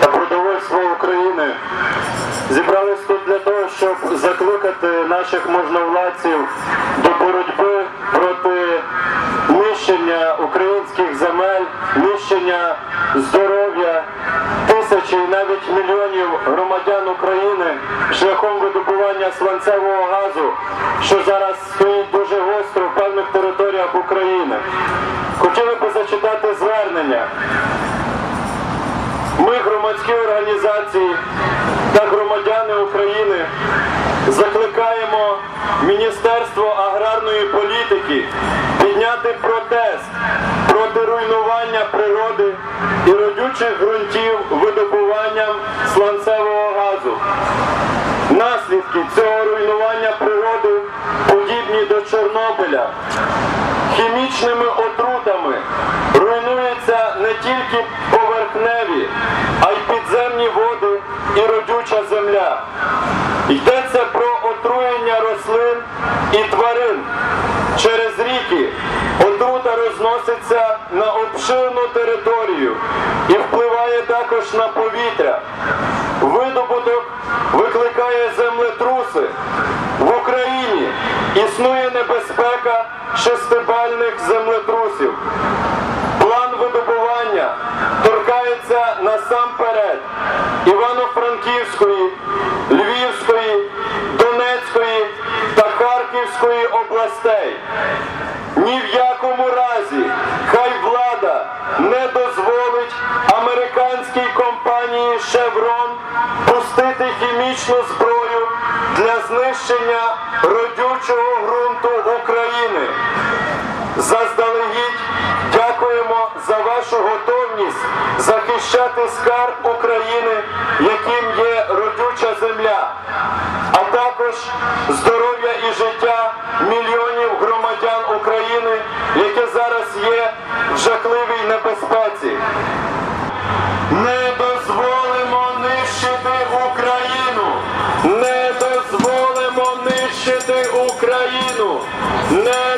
та продовольства України. Зібрались тут для того, щоб закликати наших можновладців до боротьби проти нищення українських земель, нищення здоров'я тисячі і навіть мільйонів громадян України шляхом видобування сланцевого газу, що зараз стоїть дуже гостро в певних територіях України. Хотіли би зачитати звернення. Ми, громадські організації та громадяни України, закликаємо Міністерство аграрної політики підняти протест проти руйнування природи і родючих ґрунтів видобуванням сланцевого газу. Наслідки цього руйнування природи подібні до Чорнобиля. Хімічними отрутами руйнуються не тільки поверхневі, а й підземні води і родюча земля. Йдеться про отруєння рослин і тварин. Через ріки отрута розноситься на обширну територію і впливає також на повітря. Видобуток викликає землетруси. В Україні існує небезпека шестибальних землетрусів. Насамперед Івано-Франківської, Львівської, Донецької та Харківської областей. Ні в якому разі хай влада не дозволить американській компанії Chevron пустити хімічну зброю для знищення родючого ґрунту України. Заздалегідь дякуємо за вашу готовність захищати скарб України, яким є родюча земля, а також здоров'я і життя мільйонів громадян України, які зараз є в жахливій небезпеці. Не дозволимо нищити Україну, не дозволимо нищити Україну. Не